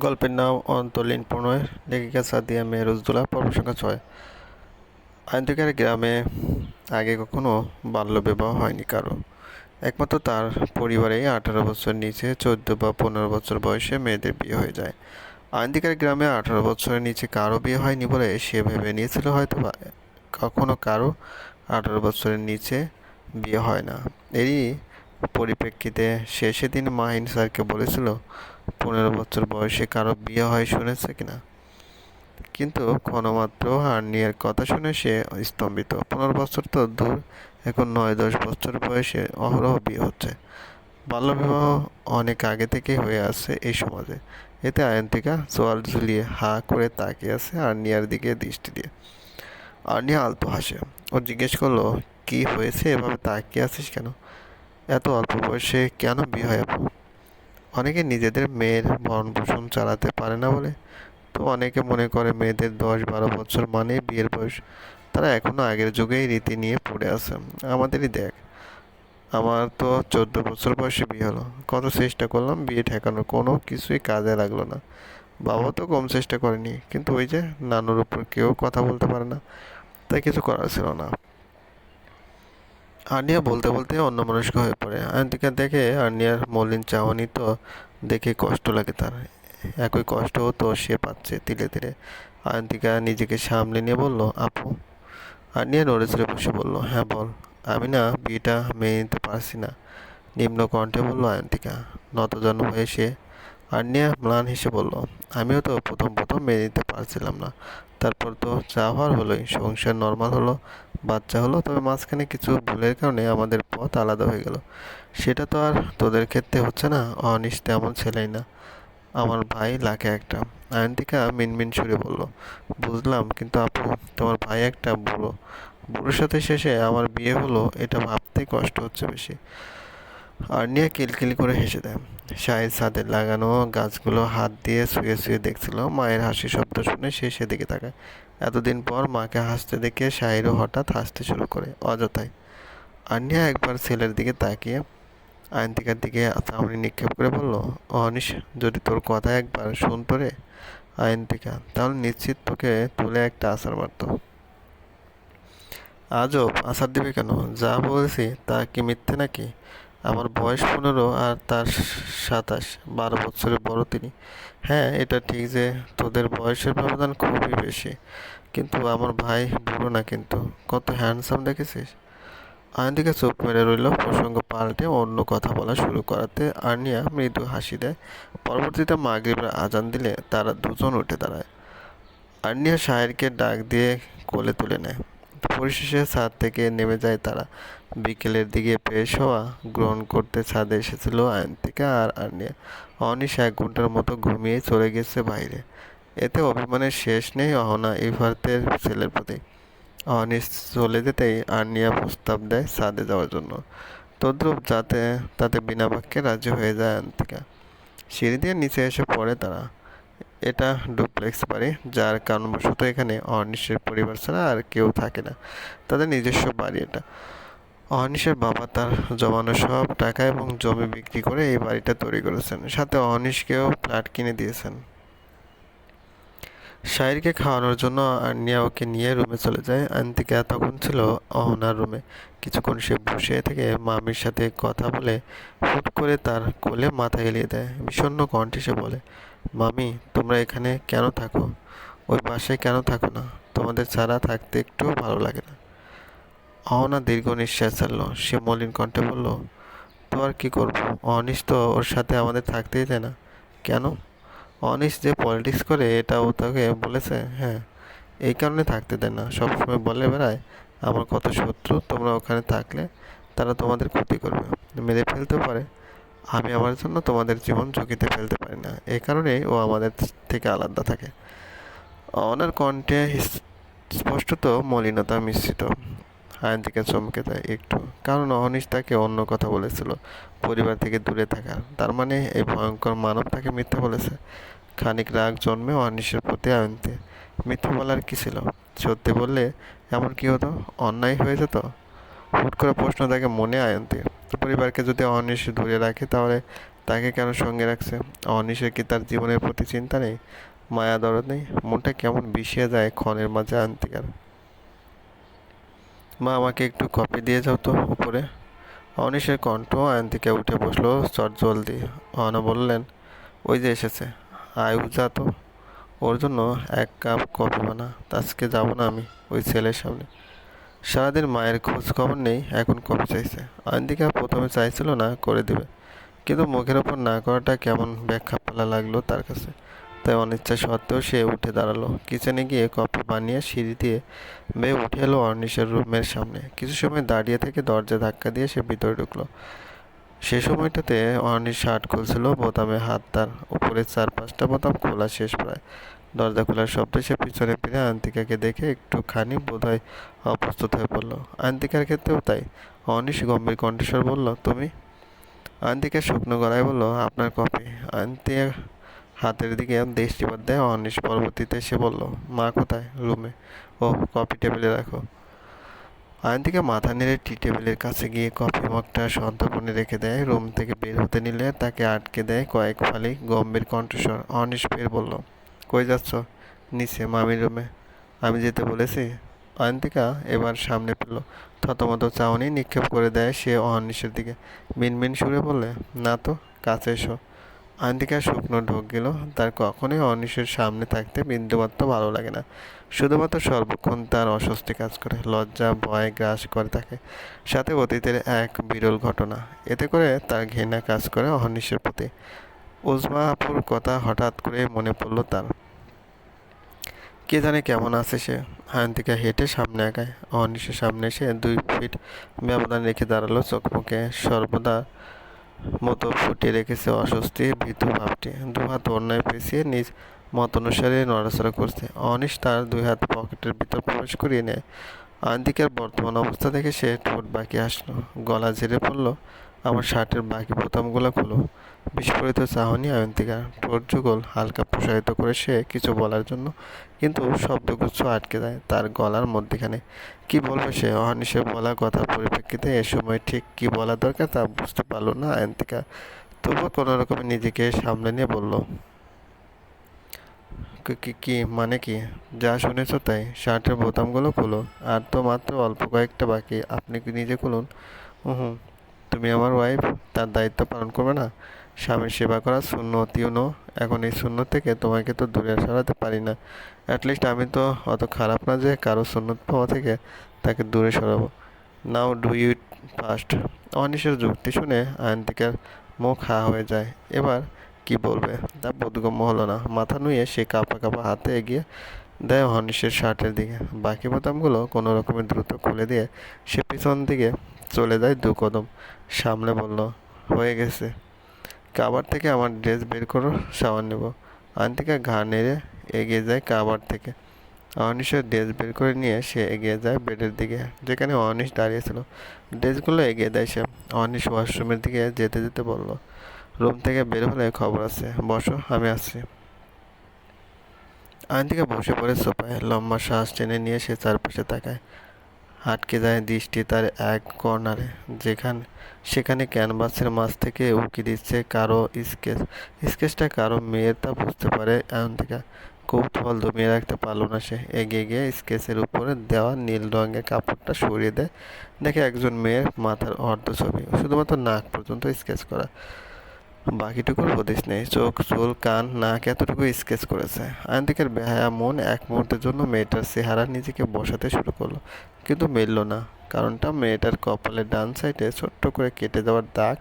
গল্পের নাম অন্তলীন প্রণয় লেখিকা সাদিয়া মেহরুজদুল্লাহ পর্ব সংখ্যা ছয়। আয়ন্তকার গ্রামে আগে কখনো বাল্যবিবাহ হয়নি কারও। একমাত্র তার পরিবারেই আঠারো বছর নিচে চোদ্দ বা পনেরো বছর বয়সে মেয়েদের বিয়ে হয়ে যায়। আয়ন্তিকার গ্রামে আঠারো বছরের নিচে কারও বিয়ে হয়নি বলে সে ভেবে নিয়েছিল হয়তো কখনো কারও আঠারো বছরের নিচে বিয়ে হয় না। এরই পরিপ্রেক্ষিতে সে দিন মাহিন স্যারকে বলেছিল পনেরো বছর বয়সে কারও বিয়ে হয় শুনেছে কিনা? কিন্তু ক্ষণমাত্র হার্নিয়ার কথা শুনে সে স্তম্ভিত। পনেরো বছর তো দূর, এখন নয় দশ বছর বয়সে অহরহ বিয়ে হচ্ছে। বাল্যবিবাহ অনেক আগে থেকেই হয়ে আসছে এই সমাজে। এতে আয়ন্তিকা চোয়াল ঝুলিয়ে হা করে তাকিয়ে আছে আর্নিয়ার দিকে দৃষ্টি দিয়ে। আর্নিয়া আলতো হাসে। ও জিজ্ঞেস করল, কি হয়েছে? এভাবে তাকিয়ে আছিস কেন? এত অল্প বয়সে কেন বিয়ে হয় আপু? অনেকে নিজেদের মেয়ের ভরণ পোষণ চালাতে পারে না বলে। তো অনেকে মনে করে মেয়েদের দশ বারো বছর মানে বিয়ের বয়স। তারা এখনও আগের যুগেই রীতি নিয়ে পড়ে আছে। আমাদেরই দেখ। আমার তো চোদ্দ বছর বয়সে বিয়ে হলো। কত চেষ্টা করলাম বিয়ে ঠেকানোর। কোনো কিছুই কাজে লাগল না। বাবা তো কম চেষ্টা করেনি। কিন্তু ওই যে নানুর উপর কেউ কথা বলতে পারে না। তাই কিছু করার ছিল না। আর্নিয়া বলতে বলতে অন্যমনস্ক হয়ে পড়ে। আয়ন্তিকা দেখে আর্নিয়ার মলিন চাওয়ানি তো দেখে কষ্ট লাগে তার। একই কষ্ট তো সে পাচ্ছে ধীরে ধীরে। আয়ন্তিকা নিজেকে সামলে নিয়ে বলল, আপু। আর্নিয়া নড়ে চড়ে বসে বলল হ্যাঁ বল। আমি না বিয়েটা মেনে নিতে পারছি না। নিম্ন কণ্ঠে বলল আয়ন্তিকা, নতজন হয়ে সে আর্নিয়া ম্লান হেসে বলল, আমিও তো প্রথম প্রথম মেনে নিতে পারছিলাম না। তারপর তো যা হওয়ার হলোই সংসার নর্মাল হলো, বাচ্চা হলো, তবে মাঝখানে কিছু ভুলের কারণে আমাদের পথ আলাদা হয়ে গেল। সেটা তো আর তোদের ক্ষেত্রে হচ্ছে না অনিশ তেমন ছেলেই না। আমার ভাই লাখে একটা। আয়ন্তিকা মিনমিন সুরে বলল, বুঝলাম, কিন্তু আপু, তোমার ভাই একটা বুড়ো। বুড়োর সাথে শেষে আমার বিয়ে হলো, এটা ভাবতেই কষ্ট হচ্ছে বেশি। আর্নিয়া কিলকিল করে হেসে দেয়। শাহের ছাদে লাগানো গাছগুলো হাত দিয়ে শুয়ে শুয়ে দেখছিল। মায়ের হাসি শব্দ শুনে সে সেদিকে তাকায়। এতদিন পর মাকে হাসতে দেখে শাহিরও হঠাৎ হাসতে শুরু করে, অযথাই। আর্নিয়া একবার ছেলের দিকে তাকিয়ে আয়ন্তিকার দিকে চামড়ি নিক্ষেপ করে বলল, অনিশ, যদি তোর কথা একবার শুনতো রে আয়ন্তিকা তাহলে নিশ্চিত তোকে তুলে একটা আসার মারতো। আজব আসার দিবে কেন? যা বলছি তা কি মিথ্যে নাকি? আমার বয়স পনেরো আর তার সাতাশ, বারো বছরের বড় তিনি। হ্যাঁ এটা ঠিক যে তোদের বয়সের ব্যবধান খুবই বেশি, কিন্তু আমার ভাই বুড়ো না কিন্তু। কত হ্যান্ডসাম দেখেছিস? আয়নদিকে চোখ মেরে রইল, প্রসঙ্গ পাল্টে অন্য কথা বলা শুরু করাতে। আর্নিয়া মৃদু হাসি দেয়। পরবর্তীতে মাগরিবের আজান দিলে তারা দুজন উঠে দাঁড়ায়। আর্নিয়া শাহেরকে ডাক দিয়ে কোলে তুলে নেয়। পরিশেষে ছাদ থেকে নেমে যায় তারা। বিকেলের দিকে পেশ হওয়া, গ্রহণ করতে ছাদে এসেছিল আয়ন্তিকা আর আর্নিয়া অনিশ এক ঘণ্টার মতো ঘুমিয়ে চলে গেছে বাইরে। এতে অভিমানের শেষ নেই অহনা ইফার্তের ছেলের প্রতি। অনিশ চলে যেতেই আর্নিয়া প্রস্তাব দেয় ছাদে যাওয়ার জন্য। তদ্রুপ যাতে, তাতে বিনা বাক্যে রাজি হয়ে যায় আয়ন্তিকা। সিঁড়ি দিয়ে নিচে এসে পড়ে তারা। এটা ডুপ্লেক্স বাড়ি, যার কারণবশত এখানে অনিশের পরিবার ছাড়া আর কেউ থাকে না। তাদের নিজস্ব বাড়ি এটা। অহনিশের বাবা তার জমানো সব টাকা এবং জমি বিক্রি করে এই বাড়িটা তৈরি করেছেন। সাথে অহনিশকেও ফ্ল্যাট কিনে দিয়েছেন। শাহিরকে খাওয়ানোর জন্য আন্নিয়া ওকে নিয়ে রুমে চলে যায়। আন্তিকা তখন ছিল অহনার রুমে। কিছুক্ষণ সে বসে থেকে মামির সাথে কথা বলে হুট করে তার কোলে মাথা এলিয়ে দেয়। বিষণ্ণ কণ্ঠে সে বলে মামি, তোমরা এখানে কেন থাকো? ওই বাসায় কেন থাকো না? তোমাদের ছাড়া থাকতে একটুও ভালো লাগে না। অহনা দীর্ঘ নিঃশ্বাস ছাড়লো। সে মলিন কণ্ঠে বলল, তো আর কী করব? অনিশ তো ওর সাথে আমাদের থাকতেই দেয় না। কেন? অনিশ যে পলিটিক্স করে, এটা ও তাকে বলেছে হ্যাঁ এই কারণে থাকতে দেয় না। সবসময় বলে বেড়ায়, আমার কত শত্রু, তোমরা ওখানে থাকলে তারা তোমাদের ক্ষতি করবে। মেরে ফেলতেও পারে। আমি আমার জন্য তোমাদের জীবন ঝুঁকিতে ফেলতে পারি না। এই কারণেই ও আমাদের থেকে আলাদা থাকে। অনার কণ্ঠে স্পষ্টত মলিনতা মিশ্রিত। আয়ন্তিকা চমকে দেয় একটু। কারণ অনিশ তাকে অন্য কথা বলেছিল, পরিবার থেকে দূরে থাকার তার মানে এই ভয়ঙ্কর মানব তাকে মিথ্যা বলেছে। খানিক রাগ জন্মে অনিশের প্রতি আয়ন্তে। মিথ্যা বলার কী ছিল? সত্যি বললে এমন কি হতো? অন্যায় হয়ে যেত? হুট করে প্রশ্ন তাকে মনে আয়ন্তে। পরিবারকে যদি অনিশ দূরে রাখে, তাহলে তাকে কেন সঙ্গে রাখছে? অনিশের কি তার জীবনের প্রতি চিন্তা নেই? মায়া দরদ নেই? মনটা কেমন বিষিয়ে যায় ক্ষণের মাঝে আন্তিকার মা, আমাকে একটু কপি দিয়ে যাও তো উপরে। অনিশের কণ্ঠ আয়ন্তিকা উঠে বসল চট জলদি। অনা বললেন, ওই যে এসেছে। আয় যা তো। ওর জন্য এক কাপ কফি বানা। আজকে যাব না আমি, ওই ছেলের সামনে। সারাদিন মায়ের খোঁজ খবর নেই, এখন কফি চাইছে? আয়ন্তিকা প্রথমে চাইছিল না, করে দেবে। কিন্তু মুখের ওপর না করাটা কেমন ব্যাখ্যা পালা লাগল তার কাছে। তাই অনিচ্ছা সত্ত্বেও সে উঠে দাঁড়াল। কিচেনে গিয়ে কফি বানিয়ে সিঁড়ি দিয়ে বেয়ে উঠে এলো অর্নিশের রুমের সামনে। কিছু সময় দাঁড়িয়ে থেকে দরজা ধাক্কা দিয়ে সে ভিতরে ঢুকলো। সে সময়টাতে অর্নিশ শার্ট খুলছিল, বোতামে হাত তার। উপরে চার পাঁচটা বোতাম খোলা শেষ প্রায়। দরজা খোলার শব্দে সে পিছনে ফিরে আন্তিকাকে দেখে একটুখানি বোধহয় অপ্রস্তুত হয়ে পড়ল। আন্তিকার ক্ষেত্রেও তাই। অনিশ গম্ভীর কণ্ঠস্বর বলল, তুমি? আন্তিকা শুকনো গলায় বলল, আপনার কপি আন্তিকা হাতের দিকে দৃষ্টিপাত দেয় অনিশ পরবর্তীতে সে বলল, মা কোথায় রুমে? ও কপি টেবিলে রাখো। আয়ন্তিকা মাথা নেড়ে টি টেবিলের কাছে গিয়ে কফি মগটা সন্তর্পণে রেখে দেয়। রুম থেকে বের হতে নিলে তাকে আটকে দেয় কয়েক ফালি গম্ভীর কণ্ঠস্বর। অনিশ ফের বলল কই যাচ্ছ? নিচে মামি রুমে। আমি যেতে বলেছি। অয়ন্তিকা এবার সামনে পেল। থতমত চাউনি নিক্ষেপ করে দেয় সে অনিশের দিকে। মিনমিন সুরে বললে, না তো, কাছে এসো। অয়ন্তিকা শুকনো ঢোক গেল, তার কখনোই অনিশের সামনে থাকতে বিন্দুমাত্র ভালো লাগে না। শুধুমাত্র সর্বক্ষণ তার অস্বস্তি কাজ করে, লজ্জা, ভয় গ্রাস করে তাকে। সাথে অতীতের এক বিরল ঘটনা, এতে করে তার ঘৃণা কাজ করে অহর্নিশের প্রতি। উজমা আপুর কথা হঠাৎ করে মনে পড়ল তার। কে জানে কেমন আছে সে। হায়ন্তিকা হেঁটে সামনে আগায়। অহর্নিশের সামনে এসে দুই ফিট ব্যবধান রেখে দাঁড়াল চোখ মুখে। সর্বদা মতো ফুটিয়ে রেখেছে অস্বস্তি, ভীতু ভাবটি। দু হাত অন্যায় পেঁচিয়ে নিজ মত অনুসারে নড়াচড়া করছে। অনিশ তার দুই হাত পকেটের ভিতর প্রবেশ করিয়ে নেয়। আন্তিকার বর্তমান অবস্থা দেখে সে ঠোঁট বাকি আসলো গলা ঝেড়ে পড়ল, আমার শার্টের বাকি বোতামগুলো খুলো। বিস্ফোরিত চাহনি আয়ন্তিকার ঠোঁট যুগল হালকা প্রসারিত করে সে কিছু বলার জন্য কিন্তু শব্দগুচ্ছ আটকে যায় তার গলার মধ্যেখানে। কি বলবে সে? অহানিসে বলা কথার পরিপ্রেক্ষিতে এ সময় ঠিক কি বলা দরকার তা বুঝতে পারল না আয়ন্তিকা। তবুও কোনো রকমে নিজেকে সামনে নিয়ে বলল, কি কি মানে কি? যা শুনেছ তাই। শার্টের বোতামগুলো খুলো। আর তো মাত্র অল্প কয়েকটা বাকি। আপনি কি নিজে খুলুন? হুম তুমি আমার ওয়াইফ তার দায়িত্ব পালন করবে না? স্বামীর সেবা করা শূন্য অতিও এখন এই শূন্য থেকে তোমাকে তো দূরে সরাতে পারি না। অ্যাটলিস্ট আমি তো অত খারাপ না যে কারও সুন্নত পাওয়া থেকে তাকে দূরে সরাবো। নাও ডু ইট ফার্স্ট অনিশের যুক্তি শুনে আয়ন্তিকার মুখ হা হয়ে যায়। এবার কি বলবে? তা বোধগম্য হলো না। মাথা নুয়ে সে কাঁপা কাঁপা হাতে এগিয়ে দেয় অনিশের শার্টের দিকে। বাকি বোতামগুলো কোনো রকমের দ্রুত খুলে দিয়ে সে পিছন দিকে চলে যায় দু কদম। সামনে বলল, হয়ে গেছে। কাবার থেকে আমার ড্রেস বের করো সাবান নেব। আন্তিকা ঘা নেড়ে এগিয়ে যায় কাবার থেকে। অনিশের ড্রেস বের করে নিয়ে সে এগিয়ে যায় বেডের দিকে, যেখানে অনিশ দাঁড়িয়েছিল ড্রেসগুলো এগিয়ে দেয় সে। অনিশ ওয়াশরুমের দিকে যেতে যেতে বলল, রুম থেকে বের হলে খবর আছে। বসো, আমি আসছি। আইনটিকে বসে পড়ে সোফায় লম্বা শ্বাস টেনে নিয়ে সে চারপাশে তাকায়। আটকে যায় দৃষ্টি তার এক কর্নারে। যেখানে সেখানে ক্যানভাসের মাছ থেকে উকি দিচ্ছে কারও স্কেচ। স্কেচটা কারও মেয়ের তা বুঝতে পারে আয়ন্তিকা কৌতূহল দমিয়ে রাখতে পারল না সে। এগিয়ে গিয়ে স্কেচের উপরে দেওয়া নীল রঙের কাপড়টা সরিয়ে দেয়। দেখে একজন মেয়ের মাথার অর্ধ ছবি। শুধুমাত্র নাক পর্যন্ত স্কেচ করা। বাকিটুকুর হদিস নেই। চোখ, চুল, কান, নাক এতটুকু স্কেচ করেছে। আয়ন্তিকের বেহায়া মন এক মুহূর্তের জন্য মেয়েটার চেহারা নিজেকে বসাতে শুরু করল, কিন্তু মিলল না। কারণটা মেয়েটার কপালের ডান সাইডে ছোট্ট করে কেটে যাওয়ার দাগ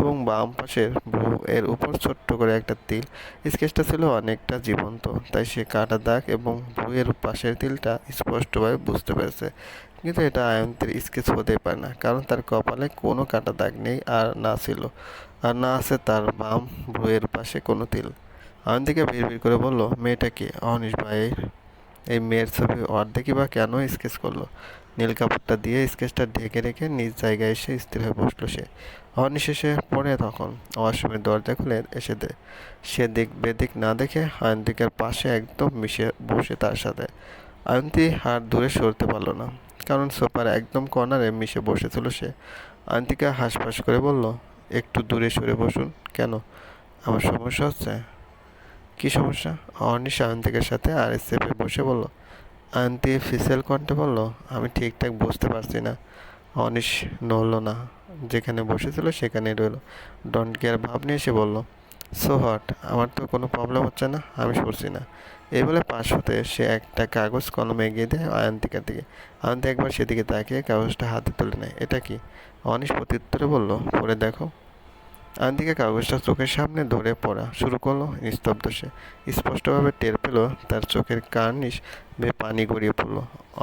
এবং বাম পাশের ভ্রু এর উপর ছোট্ট করে একটা তিল। স্কেচটা ছিল অনেকটা জীবন্ত, তাই সে কাটা দাগ এবং ভ্রুয়ের পাশের তিলটা স্পষ্টভাবে বুঝতে পেরেছে। কিন্তু এটা আয়ন্তের স্কেচ হতেই পারে না, কারণ তার কপালে কোনো কাটা দাগ নেই আর না ছিল, আর না আছে তার বাম ভ্রুয়ের পাশে কোনো তিল। অয়ন্তিকা ভিড় ভিড় করে বলল, মেয়েটা কি? অনিশ ভাইয়ের? এই মেয়ের ছবি অর্ধেকই বা কেন স্কেচ করল? নীল কাপড়টা দিয়ে স্কেচটা ঢেকে রেখে নিজ জায়গায় এসে স্থির হয়ে বসল সে। অনিশেষে পড়ে তখন। ওয়াশরুমের দরজা খুলে এসে দে সে দিক বেদিক না দেখে আয়ন্তিকার পাশে একদম মিশে বসে তার সাথে। আয়ন্তী হাত দূরে সরতে পারল না, কারণ সোফার একদম কর্নারে মিশে বসেছিল সে। আয়ন্তিকা হাঁসফাঁস করে বলল, একটু দূরে সরে বসুন, কেন? আমার সমস্যা হচ্ছে। কী সমস্যা? অর্নিশ আয়ন্তিকের সাথে আর এসএফে বসে বলল আয়ন্তি ফিসেল কণ্ঠে বলল, আমি ঠিকঠাক বুঝতে পারছি না। অনিশ নড়ল না। যেখানে বসেছিল সেখানেই রইল। ডন্ট কেয়ার ভাব নিয়ে এসে বলল সো হট আমার তো কোনো প্রবলেম হচ্ছে না, আমি সরছি না। এই বলে পাশ হতে সে একটা কাগজ কলম এগিয়ে দেয় আয়ন্তিকার দিকে। আয়ন্তি একবার সেদিকে তাকিয়ে কাগজটা হাতে তুলে নেয়। এটা কি? অনিশ প্রত্যুত্তরে বলল পরে দেখো। আয়ন্তিকা কাগজটা চোখের সামনে ধরে পড়া শুরু করল, নিস্তব্ধ সে। স্পষ্টভাবে টের পেল তার চোখের কার্নিশ বে পানি গড়িয়ে পড়ল।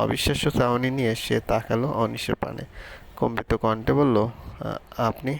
অবিশ্বাস্য চাউনি নিয়ে সে তাকালো অনিশের পানে। কম্পিত কণ্ঠে বলল আপনি